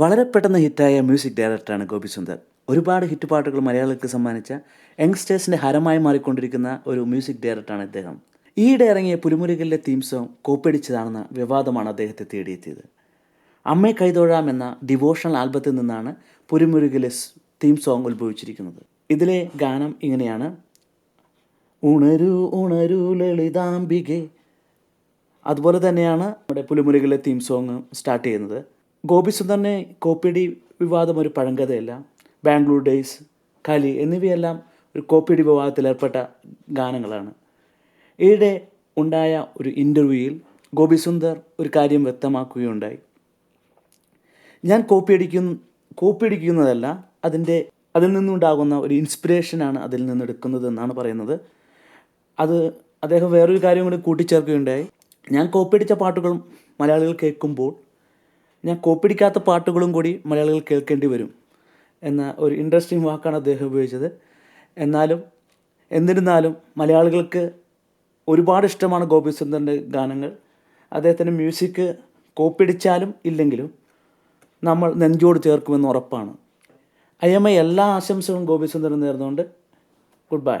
വളരെ പെട്ടെന്ന് ഹിറ്റായ മ്യൂസിക് ഡയറക്ടറാണ് ഗോപി സുന്ദർ. ഒരുപാട് ഹിറ്റ് പാട്ടുകൾ മലയാളികൾക്ക് സമ്മാനിച്ച യങ്സ്റ്റേഴ്സിന്റെ ഹരമായി മാറിക്കൊണ്ടിരിക്കുന്ന ഒരു മ്യൂസിക് ഡയറക്ടറാണ് ഇദ്ദേഹം. ഈയിടെ ഇറങ്ങിയ പുലിമുരുകലിലെ തീം സോങ് കോപ്പടിച്ചതാണെന്ന വിവാദമാണ് അദ്ദേഹത്തെ തേടിയെത്തിയത്. അമ്മേ കൈതൊഴാം എന്ന ഡിവോഷണൽ ആൽബത്തിൽ നിന്നാണ് പുലിമുരുകലെ തീം സോങ് ഉത്ഭവിച്ചിരിക്കുന്നത്. ഇതിലെ ഗാനം ഇങ്ങനെയാണ്. ഉണരു ഉണരു ലളിതാംബികെ. അതുപോലെ തന്നെയാണ് നമ്മുടെ പുലിമുരുകലെ തീം സോങ് സ്റ്റാർട്ട് ചെയ്യുന്നത്. ഗോപി സുന്ദറിനെ കോപ്പിയടി വിവാദം ഒരു പഴങ്കഥയല്ല. ബാംഗ്ലൂർ ഡേയ്സ് കലി എന്നിവയെല്ലാം ഒരു കോപ്പിയടി വിവാദത്തിൽ ഏർപ്പെട്ട ഗാനങ്ങളാണ്. ഈയിടെ ഉണ്ടായ ഒരു ഇന്റർവ്യൂയിൽ ഗോപി സുന്ദർ ഒരു കാര്യം വ്യക്തമാക്കുകയുണ്ടായി. ഞാൻ കോപ്പിയടിക്കുന്ന കോപ്പിയടിക്കുന്നതല്ല അതിന്റെ അതിൽ നിന്നുണ്ടാകുന്ന ഒരു ഇൻസ്പിറേഷനാണ് അതിൽ നിന്ന് എടുക്കുന്നത് എന്നാണ് പറയുന്നത്. അത് അദ്ദേഹം വേറൊരു കാര്യം കൂടി കൂട്ടിച്ചേർക്കുകയുണ്ടായി. ഞാൻ കോപ്പിയടിച്ച പാട്ടുകളും മലയാളികൾ കേൾക്കുമ്പോൾ ഞാൻ കോപ്പിടിക്കാത്ത പാട്ടുകളും കൂടി മലയാളികൾ കേൾക്കേണ്ടി വരും എന്ന ഒരു ഇൻട്രസ്റ്റിംഗ് വാക്കാണ് അദ്ദേഹം ഉപയോഗിച്ചത്. എന്നാലും എന്നിരുന്നാലും മലയാളികൾക്ക് ഒരുപാട് ഇഷ്ടമാണ് ഗോപി സുന്ദറിന്റെ ഗാനങ്ങൾ. അദ്ദേഹത്തിന്റെ മ്യൂസിക് കോപ്പിടിച്ചാലും ഇല്ലെങ്കിലും നമ്മൾ നെഞ്ചോട് ചേർക്കുമെന്ന് ഉറപ്പാണ്. അയ്യമ്മ എല്ലാ ആശംസകളും ഗോപി സുന്ദറിന് നേർന്നുകൊണ്ട് ഗുഡ് ബൈ